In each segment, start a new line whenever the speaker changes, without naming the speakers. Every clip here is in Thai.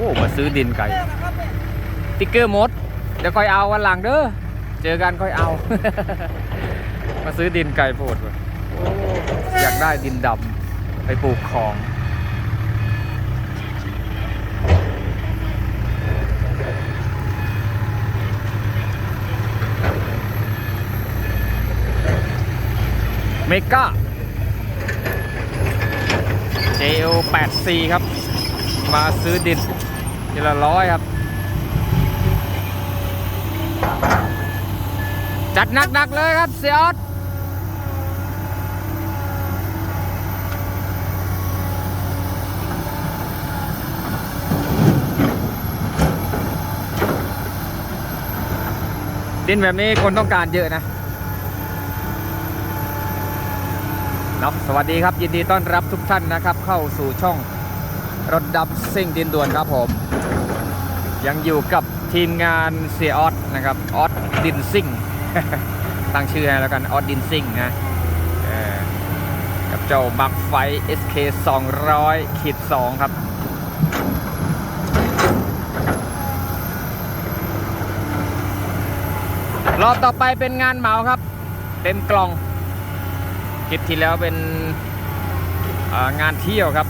อ้มาซื้อดินไก่ติ๊กเกอร์มด เดี๋ยวคอยเอาวันหลังเด้อ เจอกันคอยเอา มาซื้อดินไก่โพดวะอยากได้ดินดำไปปลูกของเมกา JO 8 c ครับ มาซื้อดินทีละร้อยครับ จัดหนักๆเลยครับเสียอดดินแบบนี้คนต้องการเยอะนะเนาะสวัสดีครับ ยินดีต้อนรับทุกท่านนะครับ เข้าสู่ช่อง รถดำซิ่งดินด่วนครับผม ยังอยู่กับทีมงานเสียออสนะครับออสดินซิ่งตั้งชื่อให้แล้วกันออสดินซิ่งนะกับเจ้าบักไฟ SK 200ขีด2ครับรอบต่อไปเป็นงานเหมาครับ เต็มกล่องคลิปที่แล้วเป็นงานเที่ยวครับ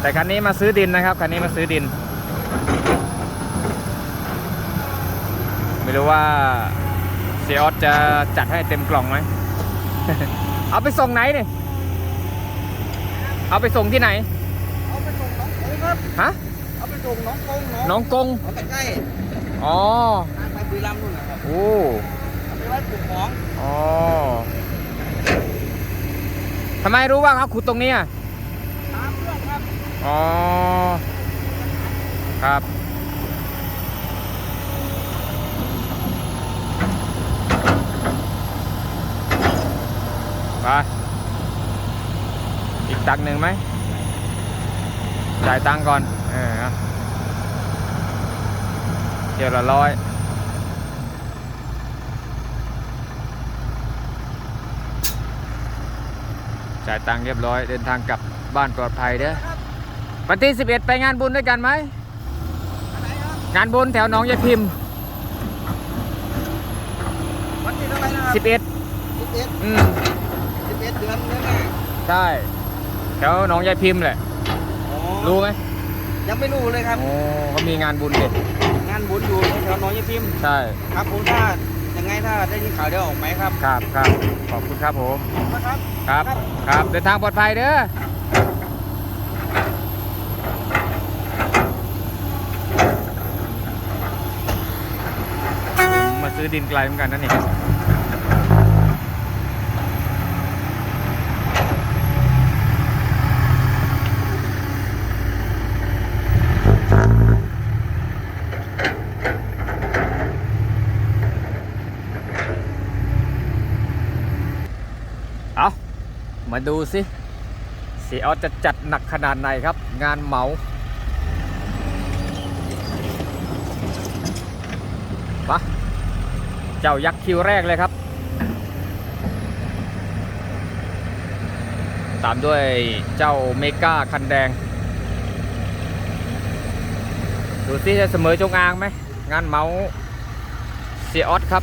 แต่คันนี้มาซื้อดินนะครับ คันนี้มาซื้อดิน ไม่รู้ว่าเซียออสจะจัดให้เต็มกล่องไหม เอาไปส่งไหนเนี่ยเอาไปส่งที่ไหน
เอาไปส่งน้องกงครับ
ฮะ
เอาไปส่งน้องกง
น้องกง
เอาไปใกล้
อ๋อ
ทางไปบุรีรัมย์นู่นนะครับ
โอ้
เอาไปไว้ปลูกของ
อ๋อทำไมรู้ว่าเขาขุดตรงนี้อะ
ตามเรื่ อ๋
อ ครับไปอีกตังค์หนึ่งไหมจ่ายตังก่อนเออเอาเที่ยวละร้อยจ่ายตังเรียบร้อย เดินทางกลับบ้านปลอดภัยเด้อ วันที่ 11 ไปงานบุญด้วยกันไหม
อันไหนครับ
งานบุญแถวหนองยายพิมพ์
วันที่เท่าไหร่นะครับ
11
สิบเอ็ด
อืม
สิบเอ็ดเดือนนี้นะ
ใช่ แถวหนองยายพิมพ์แหละ
อ๋อ
รู้ไหม
ยังไม่รู้เลยครับ
โอ้เขามีงานบุญเด็ด
งานบุญอยู่แถวๆหน้องยายพิมพ์
ใช่
ครับผมถ้ายังไงถ้าได้ยินข่าวเดี๋ยวออกไหมครับ
ครับครับขอบคุณครับผม
นะครับ
ครับ ครับ เดินทางปลอดภัยเด้อ ผมมา ซื้อดินไกลเหมือนกันนั่นนี่เอามาดูสิเสียออสจะจัดหนักขนาดไหนครับ งานเหมาปะ เจ้ายักษ์คิวแรกเลยครับ ตามด้วยเจ้าเมกาคันแดง ดูซิจะเสมอจงอางไหมงานเมาเซียออสครับ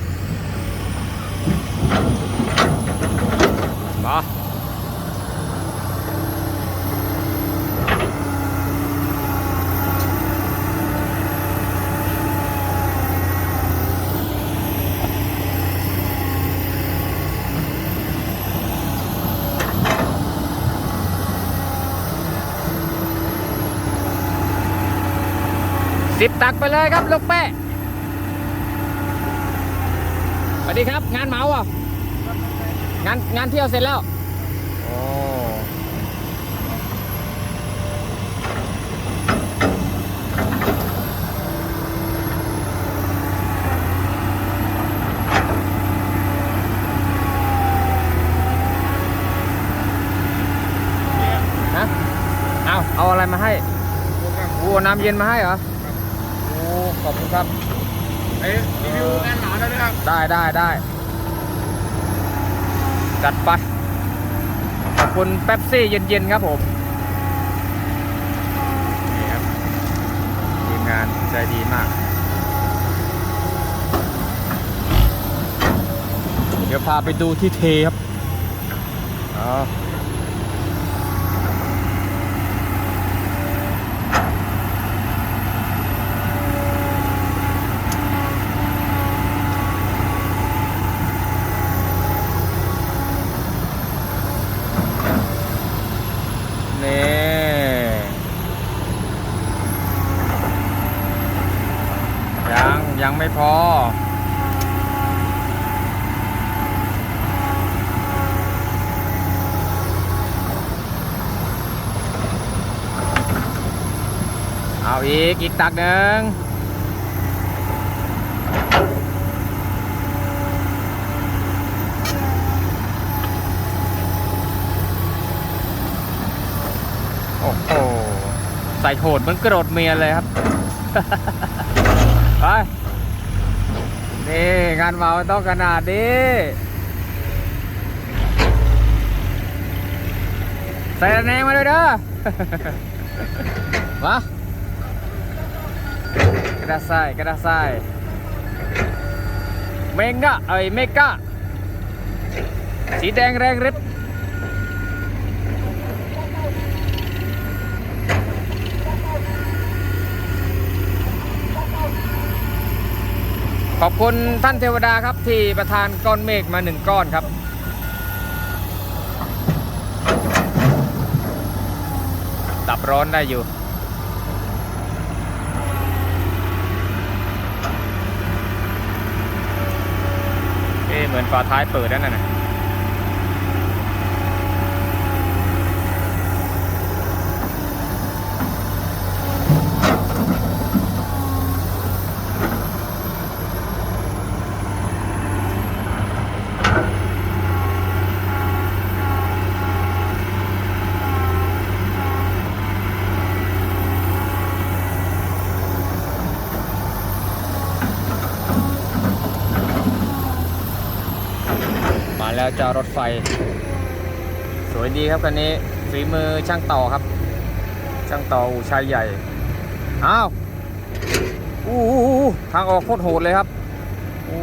มา สิบตักไปเลยครับลูกแป้สวัสดีครับ งานเหมาอะงานงานเที่ยวเสร็จแล้วโอ้ฮะเอาเอาอะไรมาให้โอ้น้ำเย็นมาให้เหรอ คุณครับ
เอ้ยรีวิวงานหมาแล้วนะครับ
ได้ได้ได้จัดไปขอบคุณเป๊ปซี่เย็นๆครับผมนี่ครับใจดีมาก เดี๋ยวพาไปดูที่เทครับอ๋อนี่ ยังยังไม่พอ เอาอีก อีกตักหนึ่งโอ้โห ใส่โหดเหมันกระโดดเมียเลยครับ ไปนี่งานเมาต้องขนาดนี้ใส่แนงมาเลยเด้อมากระดาษทรายกระดาษทรายเมงะเอ้ยเมกะสีแดงแรงฤท ขอบคุณท่านเทวดาครับที่ประทานก้อนเมฆมาหนึ่งก้อนครับ ดับร้อนได้อยู่ เอ๊เหมือนฝาท้ายเปิดแล้วน่นะ แล้วจะรถไฟ สวยดีครับคันนี้ฝีมือช่างต่อครับ ช่างต่ออู่ชายใหญ่ อ้าวอู้ทางออกโคตรโหดเลยครับ โอ้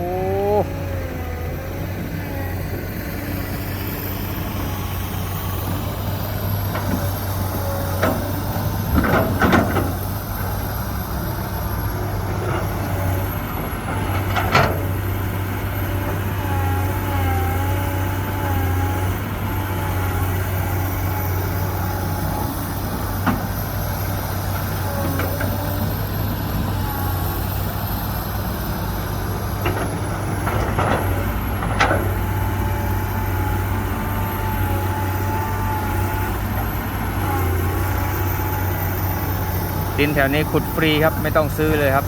ดินแถวนี้ขุดฟรีครับไม่ต้องซื้อเลยครับ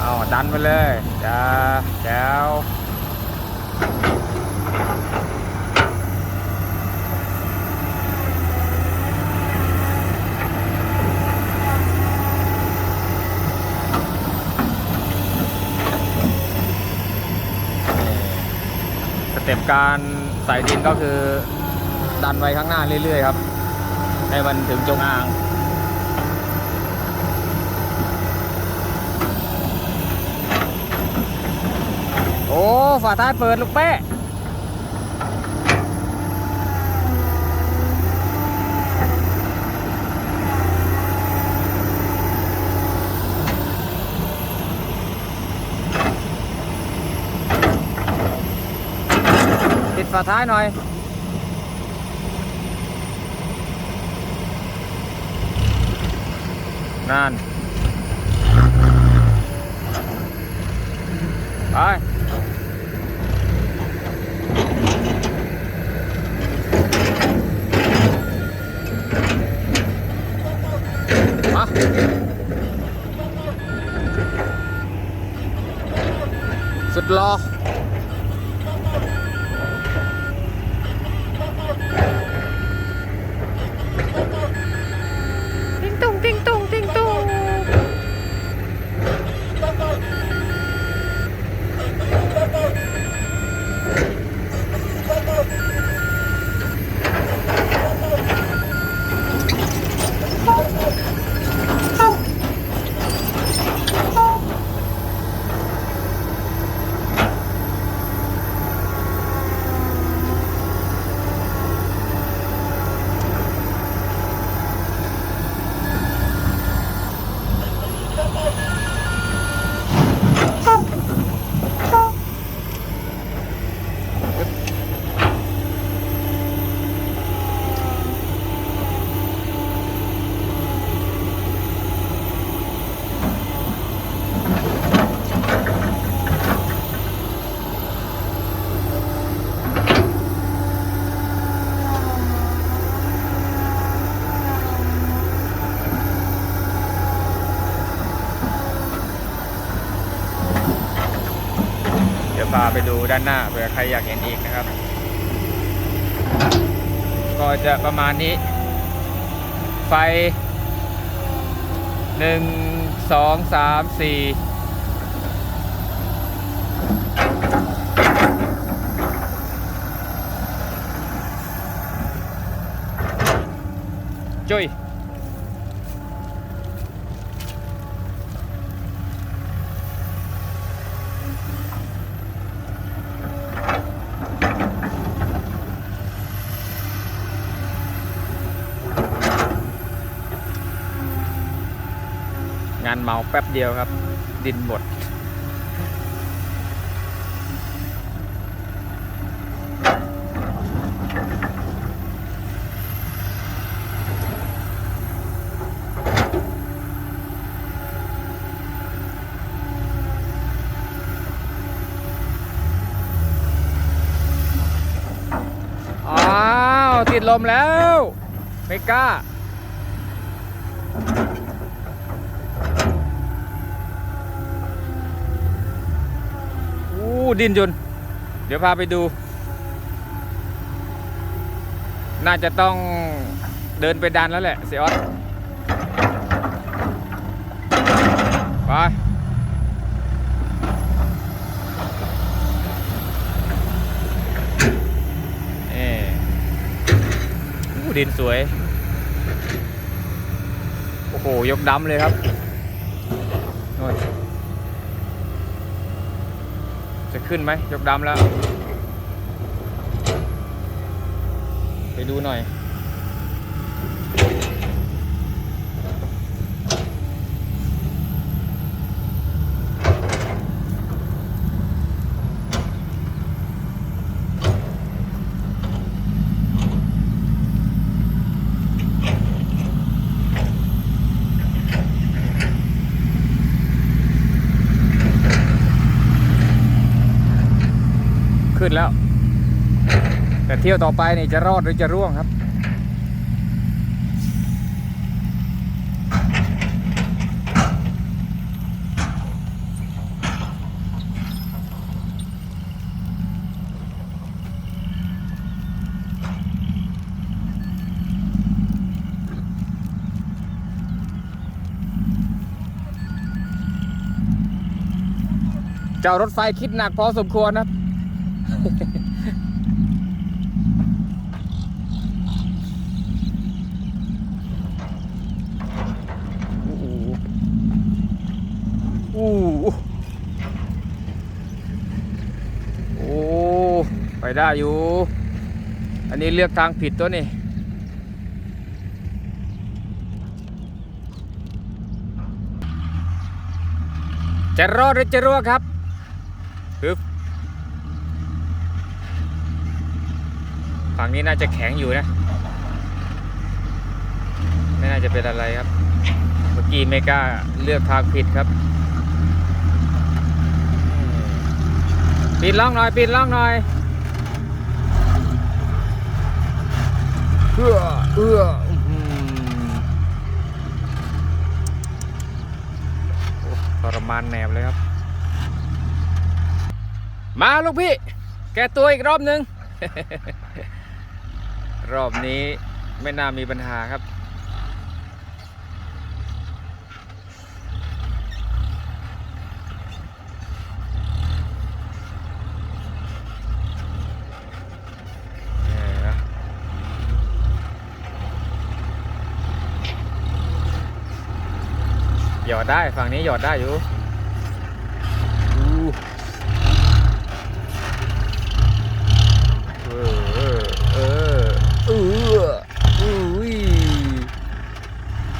เอาดันไปเลยจ้าแจ้วสเต็ปการใส่ดินก็คือดันไว้ข้างหน้าเรื่อยๆครับ ให้มันถึงจงอาง โอ้ ฝาท้ายเปิดลูกเป้ติดฝาท้ายหน่อยนั่นไป มา สุดรอติ้งตุ้งติ้งตุ้งติ้งตุ้ง พา ไปดูด้านหน้าเผื่อใครอยากเห็นอีกนะครับ ก็จะประมาณนี้ ไฟหนึ่งสองสามสี่จุ้ย มาแป๊บเดียวครับ ดินหมดอ้าวติดลมแล้ว ไม่กล้า ดินยนเดี๋ยวพาไปดู น่าจะต้องเดินไปดันแล้วแหละเสียออสไปเอ่อู้ดินสวย โอ้โห ยกดำเลยครับโน่น จะขึ้นไหมยกดำแล้ว ไปดูหน่อย ขึ้นแล้ว แต่เที่ยวต่อไปนี่จะรอดหรือจะร่วงครับ เจ้ารถไฟคิดหนักพอสมควรนะ โอ้โหโอ้โหโอ้ไปได้อยู่ อันนี้เลือกทางผิดตัวนี่จะรอดหรือจะรั่วครับปึ๊บ ฝั่งนี้น่าจะแข็งอยู่นะ ไม่น่าจะเป็นอะไรครับ เมื่อกี้ไม่กล้าเลือกทางผิดครับปีนล่องหน่อยปีนล่องหน่อยเอื้อเอื้ออื้อหือโอ้ทรมานแหนบเลยครับ มาลูกพี่ แกตัวอีกรอบนึง รอบนี้ไม่น่ามีปัญหาครับนี่นะหยอดได้ ฝั่งนี้หยอดได้อยู่อู้เออเออเออเอออุ้ย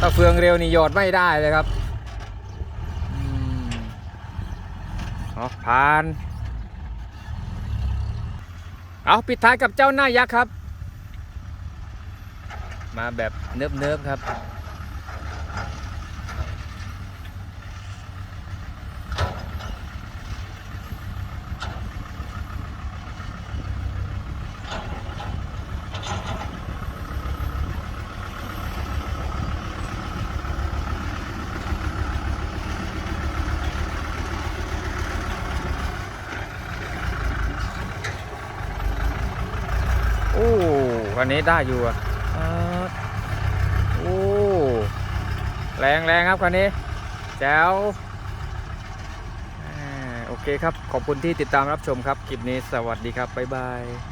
ถ้าเฟืองเร็วนี่หยอดไม่ได้เลยครับเอาผ่าน เอาปิดท้ายกับเจ้าหน้ายักษ์ครับ มาแบบเนิบๆครับ อ วันนี้ได้อยู่อะโอ้แรงแรงครับคันนี้แจ๋วโอเคครับ ขอบคุณที่ติดตามรับชมครับ คลิปนี้สวัสดีครับ บ๊ายบาย